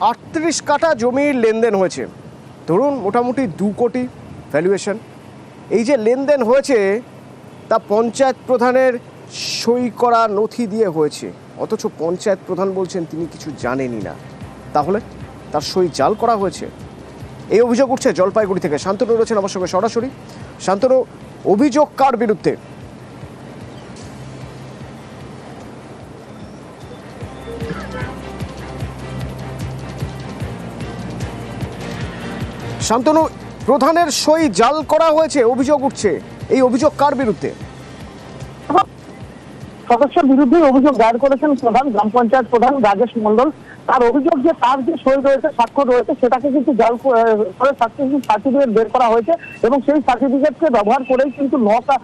আটত্রিশ কাঠা জমির লেনদেন হয়েছে। ধরুন মোটামুটি দু কোটি ভ্যালুয়েশন এই যে লেনদেন হয়েছে, তা পঞ্চায়েত প্রধানের সই করা নথি দিয়ে হয়েছে। অথচ পঞ্চায়েত প্রধান বলছেন তিনি কিছু জানেনই না। তাহলে তার সই জাল করা হয়েছে। এই অভিযোগ উঠছে জলপাইগুড়ি থেকে। শান্তনু রয়েছেন আমার সঙ্গে সরাসরি। শান্তনু, অভিযোগ কার বিরুদ্ধে? শান্তনু, প্রধানের সই জাল করা হয়েছে, অভিযোগ উঠছে। এই অভিযোগ কার বিরুদ্ধে? সদস্যের বিরুদ্ধে অভিযোগ দায়ের করেছেন প্রধান, গ্রাম পঞ্চায়েত প্রধান রাজেশ মন্ডল তার অভিযোগ যে তার যে সই রয়েছে, স্বাক্ষর রয়েছে, সেটাকে কিন্তু জাল করে সার্টিফিকেট বের করা হয়েছে এবং সেই সার্টিফিকেটকে ব্যবহার করেই কিন্তু নটা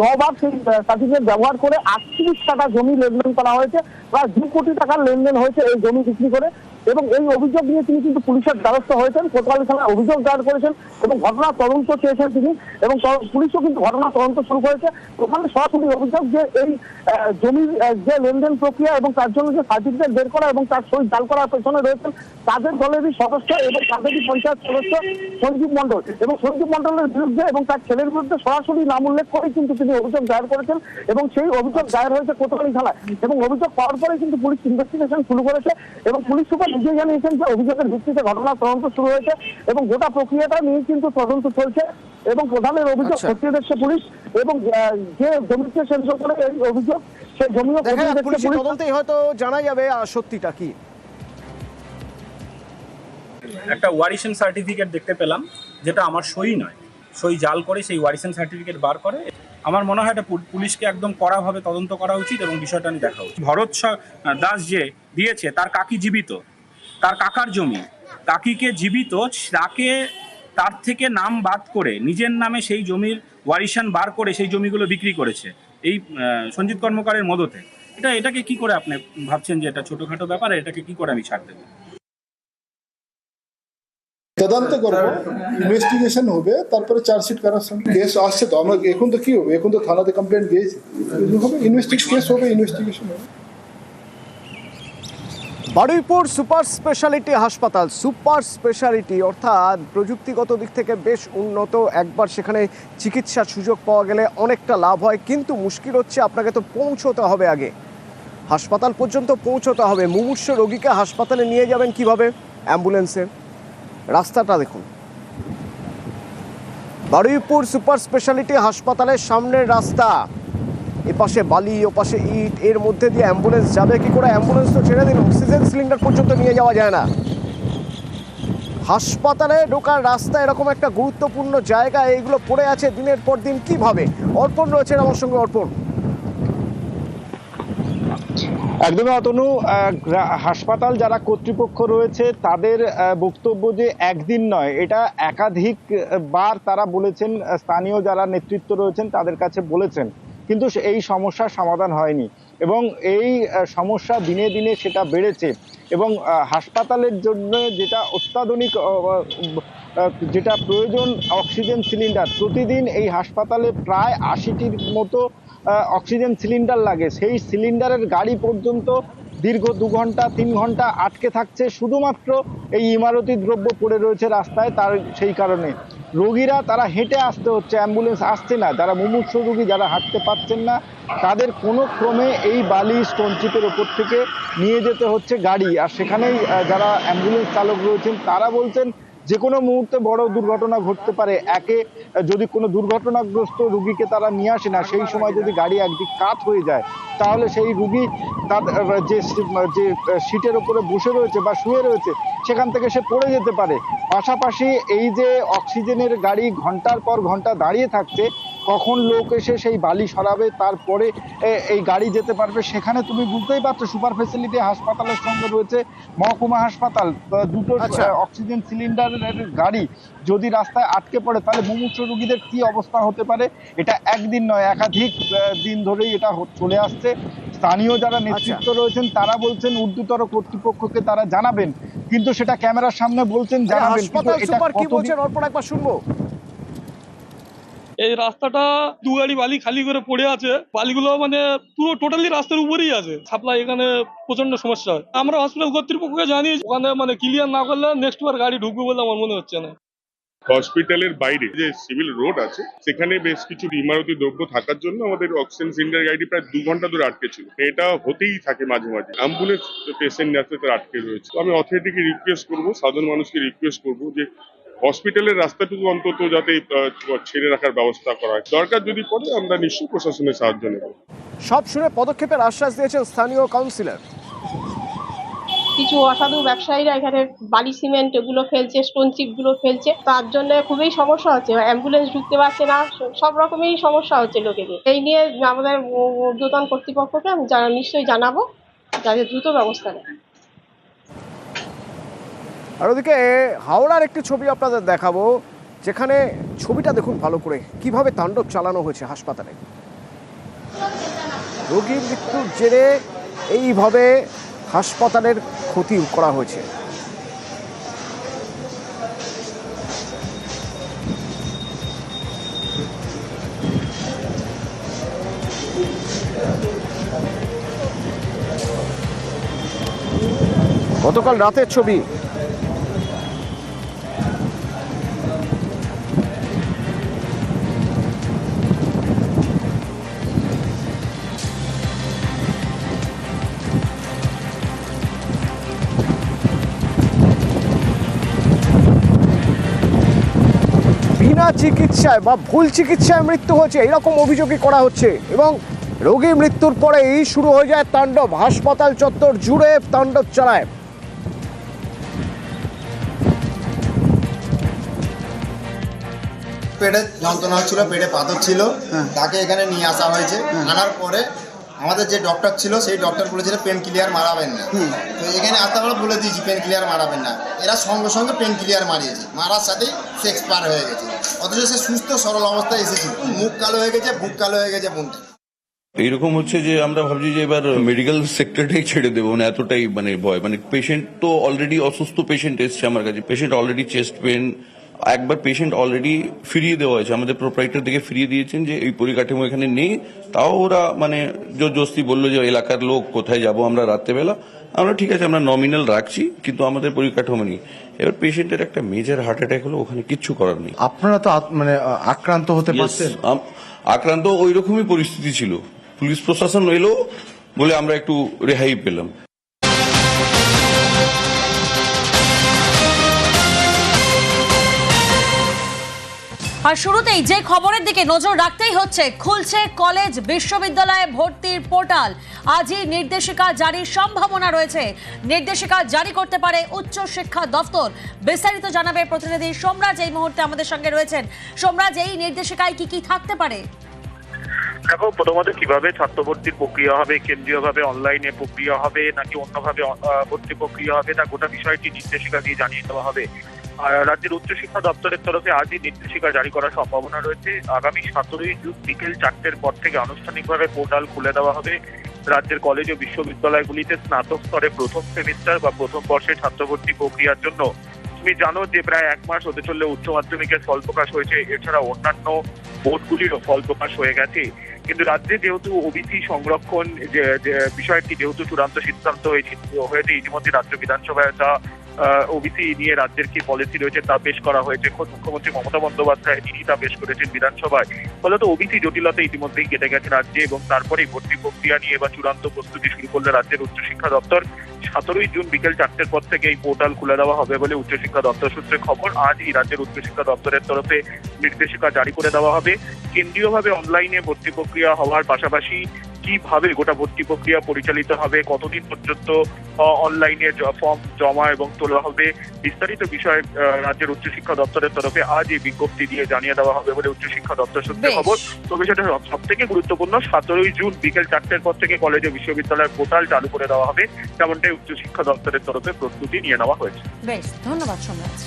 নবার সেই সার্টিফিকেট ব্যবহার করে আটত্রিশ টাকা জমি লেনদেন করা হয়েছে, প্রায় দু কোটি টাকার লেনদেন হয়েছে এই জমি বিক্রি করে। এবং এই অভিযোগ নিয়ে তিনি কিন্তু পুলিশের দ্বারস্থ হয়েছেন, কোতোয়ালি থানায় অভিযোগ দায়ের করেছেন এবং ঘটনা তদন্ত চেয়েছেন তিনি এবং পুলিশও কিন্তু ঘটনা তদন্ত শুরু করেছে। ওখানে সরাসরি অভিযোগ যে এই জমির যে লেনদেন প্রক্রিয়া এবং তার জন্য যে সার্টিফিকেট বের করা এবং তার সই জাল করার পেছনে রয়েছেন তাদের দলেরই সদস্য এবং তাদেরই পঞ্চায়েত সদস্য সঞ্জীব মন্ডল এবং সঞ্জীব মন্ডলের বিরুদ্ধে এবং তার ছেলের বিরুদ্ধে সরাসরি নাম উল্লেখ করে কিন্তু তিনি অভিযোগ দায়ের করেছেন এবং সেই অভিযোগ দায়ের হয়েছে কোতোয়ালি থানায়। এবং অভিযোগ পাওয়ার পরে কিন্তু পুলিশ ইনভেস্টিগেশন শুরু করেছে এবং পুলিশ সুপার নিজে জানিয়েছেন যে অভিযোগের ভিত্তিতে ঘটনার তদন্ত শুরু হয়েছে এবং গোটা প্রক্রিয়াটা নিয়ে কিন্তু তদন্ত চলছে এবং প্রধানের অভিযোগ আচ্ছা। খতিয়ে দেখছে পুলিশ এবং যে জমিকে কেন্দ্র করে এই অভিযোগ সেই জমিও দেখা খতিয়ে দেখছে পুলিশ তদন্তেই হয়তো জানা যাবে সত্যিটা কি? একটা ওয়ারিশন সার্টিফিকেট দেখতে পেলাম যেটা আমার সই নয়। সই জাল করে সেই ওয়ারিশন সার্টিফিকেট বার করে। আমার মনে হয় এটা পুলিশকে একদম কড়াভাবে তদন্ত করা উচিত এবং বিষয়টা নিয়ে দেখা উচিত। ভরত দাস যে দিয়েছে তার কাকি জীবিত। তার কাকার জমি। কাকিকে জীবিত তাকে তার থেকে নাম বাদ করে নিজের নামে সেই জমির ওয়ারিশান বার করে সেই জমিগুলো বিক্রি করেছে এই সঞ্জিত কর্মকারের মদতে। এটা, এটাকে কি করে আপনি ভাবছেন যে এটা ছোটখাটো ব্যাপার? এটাকে কি করে আমি ছাড় দেবো? তদন্ত করব ইনভেস্টিগেশন হবে, তারপরে চার্জশিট করার সঙ্গে কেস আসছে তো। আমরা, এখন তো কি হবে? এখন তো থানাতে কমপ্লেন দিয়েছি। ইনভেস্টিগেশন হবে ইনভেস্টিগেশন হবে। বারুইপুর সুপার স্পেশালিটি হাসপাতাল, সুপার স্পেশালিটি, অর্থাৎ প্রযুক্তিগত দিক থেকে বেশ উন্নত। একবার সেখানে চিকিৎসার সুযোগ পাওয়া গেলে অনেকটা লাভ হয়, কিন্তু মুশকিল হচ্ছে আপনাকে তো পৌঁছতে হবে আগে। হাসপাতাল পর্যন্ত পৌঁছতে হবে। মুমূর্ষ রোগীকে হাসপাতালে নিয়ে যাবেন কীভাবে? অ্যাম্বুলেন্সে। রাস্তাটা দেখুন। বারুইপুর সুপার স্পেশালিটি হাসপাতালের সামনের রাস্তা। এপাশে বালি, ওপাশে ইট, এর মধ্যে দিয়ে অ্যাম্বুলেন্স যাবে কি করে? অ্যাম্বুলেন্স তো ছেড়ে দিন অক্সিজেন সিলিন্ডার পর্যন্ত নিয়ে যাওয়া যায় না। হাসপাতালে ঢোকার রাস্তা এরকম একটা গুরুত্বপূর্ণ জায়গা, এইগুলো পড়ে আছে দিনের পর দিন, কীভাবে? অর্পণ রয়েছে আমার সঙ্গে, অর্পণ। একদমই অতনু হাসপাতাল যারা কর্তৃপক্ষ রয়েছে, তাদের বক্তব্য যে একদিন নয়, এটা একাধিক বার তারা বলেছেন স্থানীয় যারা নেতৃত্ব রয়েছেন, তাদের কাছে বলেছেন। কিন্তু এই সমস্যার সমাধান হয়নি। এবং এই সমস্যা দিনে দিনে সেটা বেড়েছে। এবং হাসপাতালের জন্য যেটা অত্যাধুনিক যেটা প্রয়োজন অক্সিজেন সিলিন্ডার, প্রতিদিন এই হাসপাতালে প্রায় আশিটির মতো অক্সিজেন সিলিন্ডার লাগে। সেই সিলিন্ডারের গাড়ি পর্যন্ত দীর্ঘ দু ঘণ্টা, তিন ঘণ্টা আটকে থাকছে। শুধুমাত্র এই ইমারতি দ্রব্য পড়ে রয়েছে রাস্তায়, তার সেই কারণে। রোগীরা তারা হেঁটে আসতে হচ্ছে, অ্যাম্বুলেন্স আসছে না, যারা মুমূর্ষ রোগী, যারা হাঁটতে পারছেন না, তাদের কোনো ক্রমে এই বালি স্টোন চিপের ওপর থেকে নিয়ে যেতে হচ্ছে গাড়ি। আর সেখানেই যারা অ্যাম্বুলেন্স চালক রয়েছেন, তারা বলছেন যে কোনো মুহূর্তে বড় দুর্ঘটনা ঘটতে পারে। একে, যদি কোনো দুর্ঘটনাগ্রস্ত রুগীকে তারা নিয়ে আসে না, সেই সময় যদি গাড়ি একদিক কাত হয়ে যায়, তাহলে সেই রুগী তার, যে যে সিটের ওপরে বসে রয়েছে বা শুয়ে রয়েছে, সেখান থেকে সে পড়ে যেতে পারে। পাশাপাশি এই যে অক্সিজেনের গাড়ি ঘণ্টার পর ঘণ্টা দাঁড়িয়ে থাকছে কখন লোক এসে সেই বালি সরাবে তারপরে এই গাড়ি যেতে পারবে সেখানে তুমি বুঝতেই পারছ সুপার ফেসিলিটি হাসপাতালের সঙ্গে রয়েছে মহকুমা হাসপাতাল। দুটো আচ্ছা। অক্সিজেন সিলিন্ডারের গাড়ি যদি রাস্তায় আটকে পড়ে তাহলে মুমূর্ষ রোগীদের কি অবস্থা হতে পারে? এটা একদিন নয় একাধিক দিন ধরেই এটা চলে আসছে। স্থানীয় যারা নেতৃত্ব রয়েছেন তারা বলছেন ঊর্ধ্বতর কর্তৃপক্ষকে তারা জানাবেন। কিন্তু সেটা ক্যামেরার সামনে বলছেন জানাবেন। এটা কি বলছেন? অর্পণ একবার শুনব। এই রাস্তাটা দু গাড়ি বালি খালি করে পড়ে আছে। বালিগুলো মানে পুরো টোটালি রাস্তার উপরেই আছে। সাপ্লাই এখানে প্রচণ্ড সমস্যা হয়। আমরা হসপিটাল কর্তৃপক্ষকে জানি ওখানে মানে ক্লিয়ার না করলে নেক্সট বার গাড়ি ঢুকবে বলে আমার মনে হচ্ছে না। হসপিটালের বাইরে যে সিভিল রোড আছে, সেখানে বেশ কিছু ইমারতি দ্রব্য থাকার জন্য আমাদের অক্সিজেন সিলিন্ডার গাড়ি প্রায় দু ঘণ্টা ধরে আটকে ছিল। এটা হতেই থাকে মাঝে মাঝে। অ্যাম্বুলেন্স পেশেন্ট তারা আটকে রয়েছে। আমি অথরিটিকে রিকোয়েস্ট করব, সাধারণ মানুষকে রিকোয়েস্ট করব যে হসপিটালের রাস্তাটুকু অন্তত যাতে ছেড়ে রাখার ব্যবস্থা করা হয়। দরকার যদি পড়ে আমরা নিশ্চয়ই প্রশাসনের সাহায্য নেব। সব শুনে পদক্ষেপের আশ্বাস দিয়েছেন স্থানীয় কাউন্সিলর। কিছু অসাধু ব্যবসায়ীরা এখানে বালি সিমেন্ট এগুলো ফেলছে স্টোন চিপগুলো ফেলছে। তার জন্য খুবই সমস্যা হচ্ছে। অ্যাম্বুলেন্স ঢুকতে পারছে না সব রকমেরই সমস্যা হচ্ছে লোকেদের। এই নিয়ে আমাদের ঊর্ধ্বতন কর্তৃপক্ষকে আমি নিশ্চয়ই জানাব যাতে দ্রুত ব্যবস্থা নেয়। আর ওদিকে হাওড়ার একটি ছবি আপনাদের দেখাবো, যেখানে ছবিটা দেখুন ভালো করে, কীভাবে তাণ্ডব চালানো হয়েছে হাসপাতালে। রোগীর মৃত্যুর জেরে এইভাবে হাসপাতালের ক্ষতি করা হয়েছে। গতকাল রাতের ছবি বিনা চিকিৎসায় বা ভুল চিকিৎসায় মৃত্যু হয়েছে এরকম অভিযোগই করা হচ্ছে। এবং রোগী মৃত্যুর পরে এই শুরু হয়ে যায় তাণ্ডব হাসপাতাল চত্বর জুড়ে তাণ্ডব চালায়। পেটে যন্ত্রণা হচ্ছিল পেটে পাথর ছিল তাকে এখানে নিয়ে আসা হয়েছে। আনার পরে আমাদের যে ডক্টর ছিল সেই ডক্টর বলেছিল পেন ক্লিয়ার মারাবেন না। তো এখানে আসতে আমরা বলে দিয়েছি পেন ক্লিয়ার মারাবেন না। এরা সঙ্গে সঙ্গে পেন ক্লিয়ার মারিয়েছে। মারার সাথেই সে এক্সপায়ার হয়ে গেছে। অথচ সে সুস্থ সরল অবস্থায় এসেছিল মুখ কালো হয়ে গেছে বুক কালো হয়ে গেছে বোনটা। এইরকম হচ্ছে যে আমরা ভাবছি যে এবার মেডিকেল সেক্টরটাই ছেড়ে দেবো। মানে এতটাই মানে ভয়। মানে পেশেন্ট তো অলরেডি অসুস্থ পেশেন্ট এসছে আমার কাছে। পেশেন্ট অলরেডি চেস্ট পেন একবার পেশেন্ট অলরেডি ফিরিয়ে দেওয়া হয়েছে। আমাদের প্রোপ্রাইটার থেকে ফিরিয়ে দিয়েছেন যে এই পরিকাঠামো এখানে নেই। তাও ওরা মানে জোরজস্তি বলল যে এলাকার লোক কোথায় যাব আমরা রাত্রেবেলা। আমরা ঠিক আছে আমরা নমিনাল রাখছি কিন্তু আমাদের পরিকাঠামো নেই। এবার পেশেন্টের একটা মেজর হার্ট অ্যাটাক হলো ওখানে কিচ্ছু করার নেই। আপনারা তো মানে আক্রান্ত হতে পারছেন আক্রান্ত ওই রকমই পরিস্থিতি ছিল। পুলিশ প্রশাসন এলো বলে আমরা একটু রেহাই পেলাম। আর শুরুতেই যে খবরের দিকে নজর রাখতেই হচ্ছে, খুলছে কলেজ, বিশ্ববিদ্যালয়ে ভর্তির পোর্টাল। আজই নির্দেশিকা জারির সম্ভাবনা রয়েছে। নির্দেশিকা জারি করতে পারে উচ্চ শিক্ষা দফতর। বিস্তারিত জানাবে প্রতিনিধি সোমরাজ এই মুহূর্তে আমাদের সঙ্গে রয়েছেন। সোমরাজ, এই নির্দেশিকায় কি কি থাকতে পারে? দেখো, প্রথমত কীভাবে ছাত্র ভর্তির প্রক্রিয়া হবে, কেন্দ্রীয়ভাবে অনলাইনে প্রক্রিয়া হবে, নাকি অন্যভাবে ভর্তি প্রক্রিয়া হবে, তা গোটা বিষয়টি নির্দেশিকা দিয়ে জানিয়ে দেওয়া হবে। রাজ্যের উচ্চশিক্ষা দপ্তরের তরফে আজই নির্দেশিকা জারি করার সম্ভাবনা রয়েছে। আগামী সতেরোই জুন বিকেল চারটের পর থেকে আনুষ্ঠানিকভাবে পোর্টাল খুলে দেওয়া হবে। রাজ্যের কলেজ ও বিশ্ববিদ্যালয়গুলিতে স্নাতক স্তরে প্রথম সেমিস্টার বা প্রথম বর্ষে ছাত্র ভর্তি প্রক্রিয়ার জন্য। তুমি জানো যে প্রায় এক মাস হতে চললে উচ্চ মাধ্যমিকের ফল প্রকাশ হয়েছে। এছাড়া অন্যান্য বোর্ডগুলিরও ফল প্রকাশ হয়ে গেছে। কিন্তু রাজ্যে যেহেতু ওবিসি সংরক্ষণ যে বিষয়টি, যেহেতু চূড়ান্ত সিদ্ধান্ত হয়েছে হয়েছে, ইতিমধ্যে রাজ্য বিধানসভায় তা ওবিসি নিয়ে রাজ্যের কি পলিসি রয়েছে তা পেশ করা হয়েছে? খোদ মুখ্যমন্ত্রী মমতা বন্দ্যোপাধ্যায় তিনি তা পেশ করেছেন বিধানসভায়। ফলত ওবিসি জটিলতা ইতিমধ্যেই কেটে গেছে রাজ্যে এবং তারপরেই ভর্তি প্রক্রিয়া নিয়ে বা চূড়ান্ত প্রস্তুতি শুরু করলে রাজ্যের উচ্চশিক্ষা দপ্তর সতেরোই জুন বিকেল চারটের পর থেকে এই পোর্টাল খুলে দেওয়া হবে বলে উচ্চশিক্ষা দপ্তর সূত্রে খবর আজই রাজ্যের উচ্চশিক্ষা দপ্তরের তরফে নির্দেশিকা জারি করে দেওয়া হবে। কেন্দ্রীয়ভাবে অনলাইনে ভর্তি প্রক্রিয়া হওয়ার পাশাপাশি কীভাবে গোটা ভর্তি প্রক্রিয়া পরিচালিত হবে কতদিন পর্যন্ত অনলাইনে ফর্ম জমা এবং তোলা হবে বিস্তারিত বিষয়ে রাজ্যের উচ্চশিক্ষা দপ্তরের তরফে আজ এই বিজ্ঞপ্তি দিয়ে জানিয়ে দেওয়া হবে বলে উচ্চশিক্ষা দপ্তর সূত্রে। খবর। তবে সেটা সব থেকে গুরুত্বপূর্ণ সতেরোই জুন বিকেল চারটের পর থেকে কলেজ ও বিশ্ববিদ্যালয়ের পোর্টাল চালু করে দেওয়া হবে। তেমনটাই উচ্চশিক্ষা দপ্তরের তরফে প্রস্তুতি নিয়ে নেওয়া হয়েছে। বেশ ধন্যবাদ সোমরাজ।